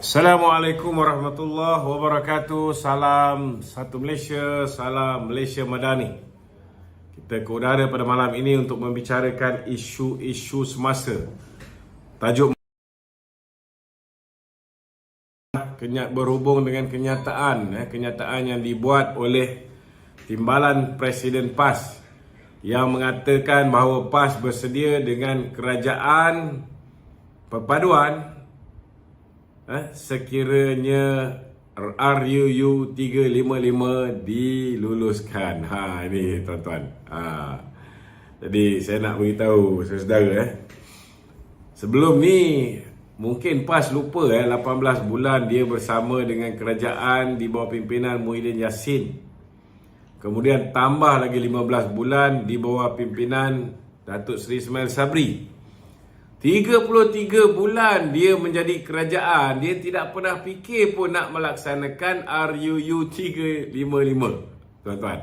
Assalamualaikum warahmatullahi wabarakatuh. Salam satu Malaysia, salam Malaysia Madani. Kita ke udara pada malam ini untuk membicarakan isu-isu semasa. Tajuk kenyak berhubung dengan kenyataan eh, kenyataan yang dibuat oleh Timbalan Presiden PAS yang mengatakan bahawa PAS bersedia dengan kerajaan perpaduan eh, sekiranya RUU 355 diluluskan. Ha ini tuan-tuan. Ha. Jadi saya nak beritahu saudara eh. Sebelum ni mungkin PAS lupa eh 18 bulan dia bersama dengan kerajaan di bawah pimpinan Muhyiddin Yassin. Kemudian tambah lagi 15 bulan di bawah pimpinan Datuk Seri Ismail Sabri. 33 bulan dia menjadi kerajaan, dia tidak pernah fikir pun nak melaksanakan RUU 355. Tuan-tuan.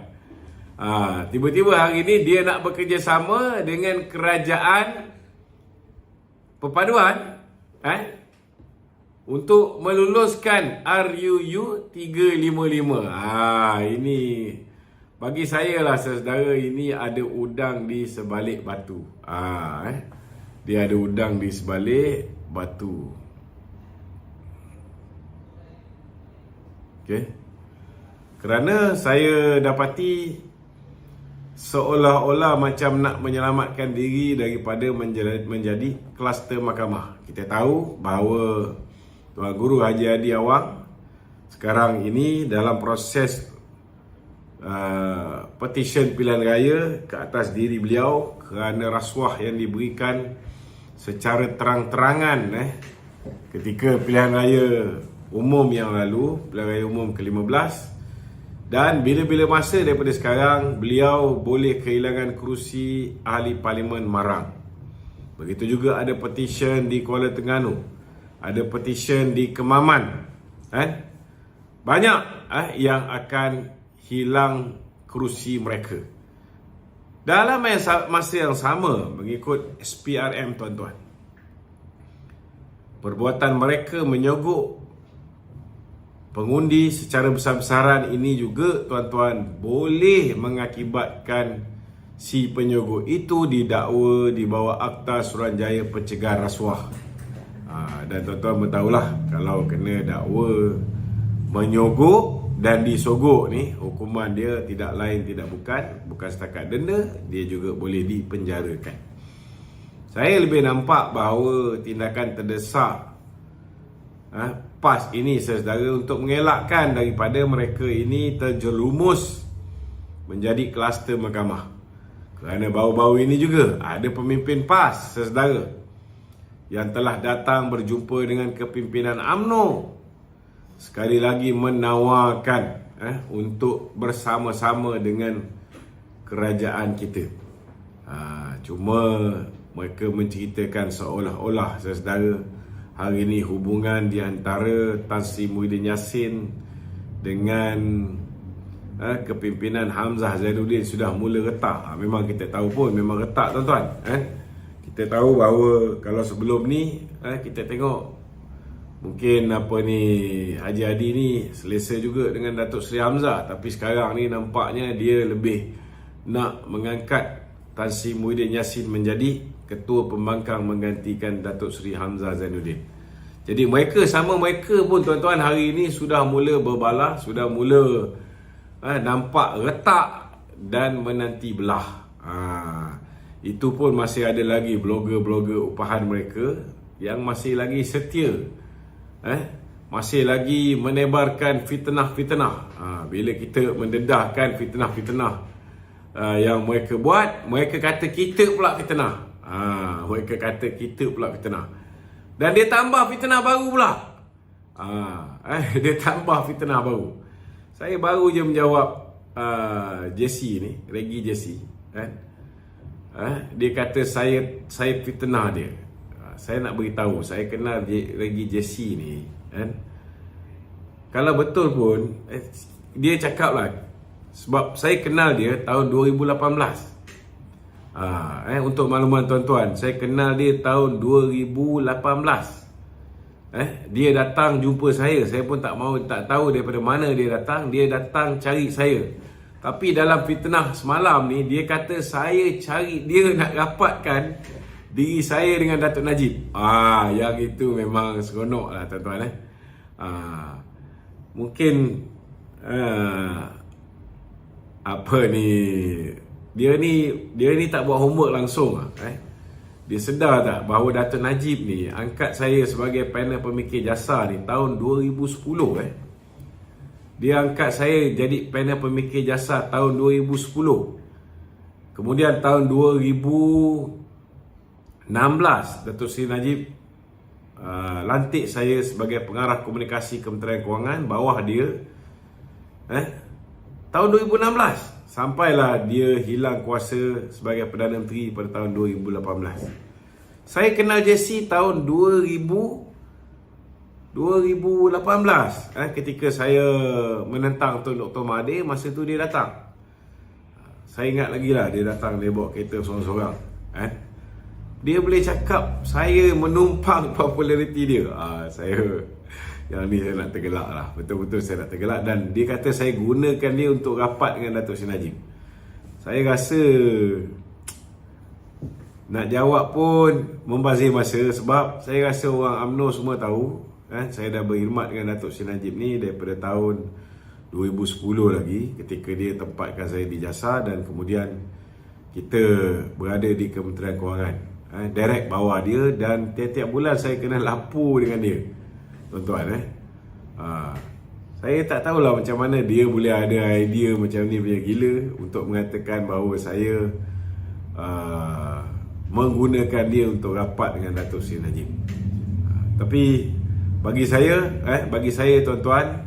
Ha, tiba-tiba hari ini dia nak bekerjasama dengan kerajaan perpaduan eh, untuk meluluskan RUU 355. Ha, ini bagi saya lah saudara ini ada udang di sebalik batu. Ah, eh. Dia ada udang di sebalik batu. Okey. Kerana saya dapati seolah-olah macam nak menyelamatkan diri daripada menjadi, kluster mahkamah. Kita tahu bahawa Tuan Guru Haji Adi Awang sekarang ini dalam proses uh, petition pilihan raya ke atas diri beliau kerana rasuah yang diberikan secara terang-terangan eh, ketika pilihan raya umum yang lalu, pilihan raya umum ke-15 dan bila-bila masa daripada sekarang beliau boleh kehilangan kerusi ahli parlimen Marang. Begitu juga ada petition di Kuala Terengganu. Ada petition di Kemaman. Kan? Banyak eh, yang akan hilang kerusi mereka. Dalam masa yang sama mengikut SPRM tuan-tuan. Perbuatan mereka menyogok pengundi secara besar-besaran ini juga tuan-tuan boleh mengakibatkan si penyogok itu didakwa di bawah Akta Suruhanjaya Pencegahan Rasuah. Ha, dan tuan-tuan bertahulah kalau kena dakwa menyogok dan disogok ni hukuman dia tidak lain tidak bukan bukan setakat denda dia juga boleh dipenjarakan. Saya lebih nampak bahawa tindakan terdesak ha, PAS ini saudara untuk mengelakkan daripada mereka ini terjerumus menjadi kluster mahkamah. Kerana baru-baru ini juga ada pemimpin PAS saudara yang telah datang berjumpa dengan kepimpinan AMNO sekali lagi menawarkan eh, untuk bersama-sama dengan kerajaan kita. Ha, cuma mereka menceritakan seolah-olah saudara hari ini hubungan di antara Tan Sri Muhyiddin Yassin dengan eh, kepimpinan Hamzah Zainuddin sudah mula retak. Ha, memang kita tahu pun memang retak tuan-tuan. Eh? Kita tahu bahawa kalau sebelum ni eh, kita tengok mungkin apa ni Haji Adi ni selesa juga dengan Datuk Seri Hamzah tapi sekarang ni nampaknya dia lebih nak mengangkat Tan Sri Muhyiddin Yassin menjadi ketua pembangkang menggantikan Datuk Seri Hamzah Zainuddin. Jadi mereka sama mereka pun tuan-tuan hari ini sudah mula berbalah, sudah mula eh, nampak retak dan menanti belah. Ha, itu pun masih ada lagi blogger-blogger upahan mereka yang masih lagi setia. Eh, masih lagi menebarkan fitnah-fitnah. Ha, bila kita mendedahkan fitnah-fitnah uh, yang mereka buat, mereka kata kita pula fitnah. Ha, mereka kata kita pula fitnah. Dan dia tambah fitnah baru pula. Ha, eh, dia tambah fitnah baru. Saya baru je menjawab uh, Jesse ni, Regi Jesse. Eh, eh, dia kata saya saya fitnah dia. Saya nak beritahu, saya kenal Regi Jesse ni. Eh. Kalau betul pun, eh, dia cakap lah. Sebab saya kenal dia tahun 2018. Ha, eh, untuk makluman tuan-tuan, saya kenal dia tahun 2018. Eh, dia datang jumpa saya. Saya pun tak mau tak tahu daripada mana dia datang. Dia datang cari saya. Tapi dalam fitnah semalam ni dia kata saya cari dia nak rapatkan diri saya dengan Datuk Najib. Ah, yang itu memang seronok lah tuan-tuan eh. Ah, mungkin ah, apa ni dia ni dia ni tak buat homework langsung lah, eh. Dia sedar tak bahawa Datuk Najib ni angkat saya sebagai panel pemikir jasa ni tahun 2010 eh. Dia angkat saya jadi panel pemikir jasa tahun 2010. Kemudian tahun 2016 Datuk Seri Najib uh, lantik saya sebagai pengarah komunikasi Kementerian Kewangan bawah dia eh tahun 2016 Sampailah dia hilang kuasa sebagai Perdana Menteri pada tahun 2018. Saya kenal Jesse tahun 2000 2018 eh, ketika saya menentang Tun Dr. Mahathir masa tu dia datang. Saya ingat lagi lah dia datang dia bawa kereta seorang-seorang. Eh. Dia boleh cakap saya menumpang populariti dia. Ah, saya yang ni saya nak tergelak lah. Betul-betul saya nak tergelak dan dia kata saya gunakan dia untuk rapat dengan Datuk Seri Najib. Saya rasa nak jawab pun membazir masa sebab saya rasa orang UMNO semua tahu eh, saya dah berkhidmat dengan Datuk Seri Najib ni daripada tahun 2010 lagi ketika dia tempatkan saya di jasa dan kemudian kita berada di Kementerian Kewangan eh, direct bawah dia dan tiap-tiap bulan saya kena lapu dengan dia tuan-tuan eh. Ha, saya tak tahulah macam mana dia boleh ada idea macam ni punya gila untuk mengatakan bahawa saya uh, menggunakan dia untuk rapat dengan Datuk Seri Najib. Ha, tapi bagi saya eh bagi saya tuan-tuan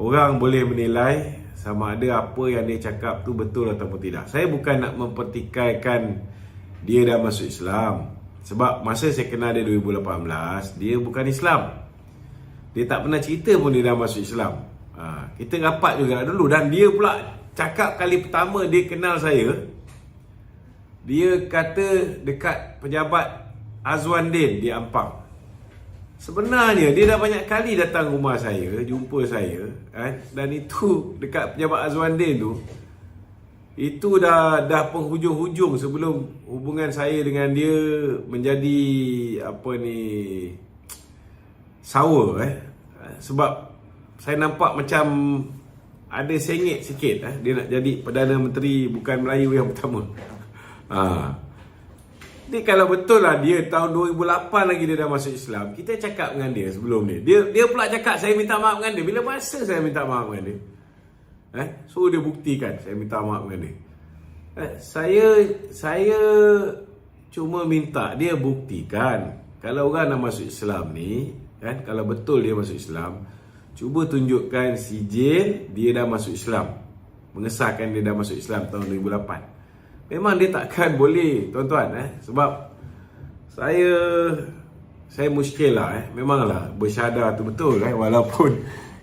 orang boleh menilai sama ada apa yang dia cakap tu betul ataupun tidak. Saya bukan nak mempertikaikan dia dah masuk Islam. Sebab masa saya kenal dia 2018, dia bukan Islam. Dia tak pernah cerita pun dia dah masuk Islam. Ha, kita rapat juga dulu dan dia pula cakap kali pertama dia kenal saya. Dia kata dekat pejabat Azwan Din di Ampang. Sebenarnya dia dah banyak kali datang rumah saya, jumpa saya eh, dan itu dekat pejabat Azwan Din tu itu dah dah penghujung-hujung sebelum hubungan saya dengan dia menjadi apa ni sour eh sebab saya nampak macam ada sengit sikit eh dia nak jadi perdana menteri bukan Melayu yang pertama. Ha. Ni kalau betul lah dia tahun 2008 lagi dia dah masuk Islam, kita cakap dengan dia sebelum ni. Dia dia pula cakap saya minta maaf dengan dia. Bila masa saya minta maaf dengan dia? Eh, so dia buktikan saya minta maaf dengan dia. Eh, saya saya cuma minta dia buktikan. Kalau orang nak masuk Islam ni kan kalau betul dia masuk Islam cuba tunjukkan sijil dia dah masuk Islam. Mengesahkan dia dah masuk Islam tahun 2008 memang dia takkan boleh tuan-tuan eh? Sebab saya saya muskil lah eh? Memanglah bersyadah tu betul eh? Walaupun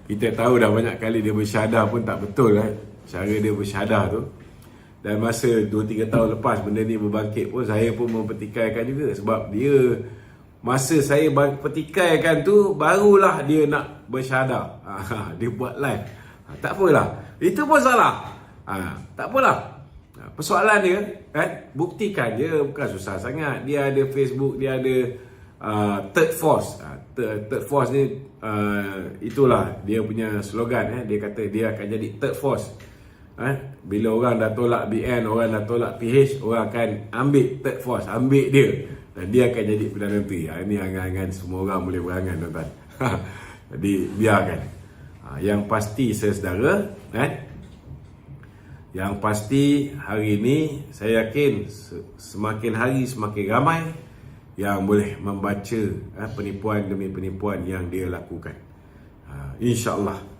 kita tahu dah banyak kali dia bersyadah pun tak betul eh. Cara dia bersyadah tu. Dan masa 2-3 tahun lepas benda ni berbangkit pun saya pun mempertikaikan juga. Sebab dia Masa saya petikaikan tu Barulah dia nak bersyadah. Ha, Dia buat live. Ha, Tak apalah. Itu pun salah. Ha, Tak apalah. Persoalan dia kan, Buktikan dia bukan susah sangat. Dia ada Facebook Dia ada uh, Third force ha, third, third force ni uh, Itulah Dia punya slogan eh. Dia kata dia akan jadi third force Eh, bila orang dah tolak BN, orang dah tolak PH, orang akan ambil third force, ambil dia dan dia akan jadi Perdana Menteri. Ha, ini angan-angan semua orang boleh berangan tuan-tuan. jadi biarkan. Ha, yang pasti saudara, eh, yang pasti hari ini saya yakin semakin hari semakin ramai yang boleh membaca eh, penipuan demi penipuan yang dia lakukan. Ha, InsyaAllah.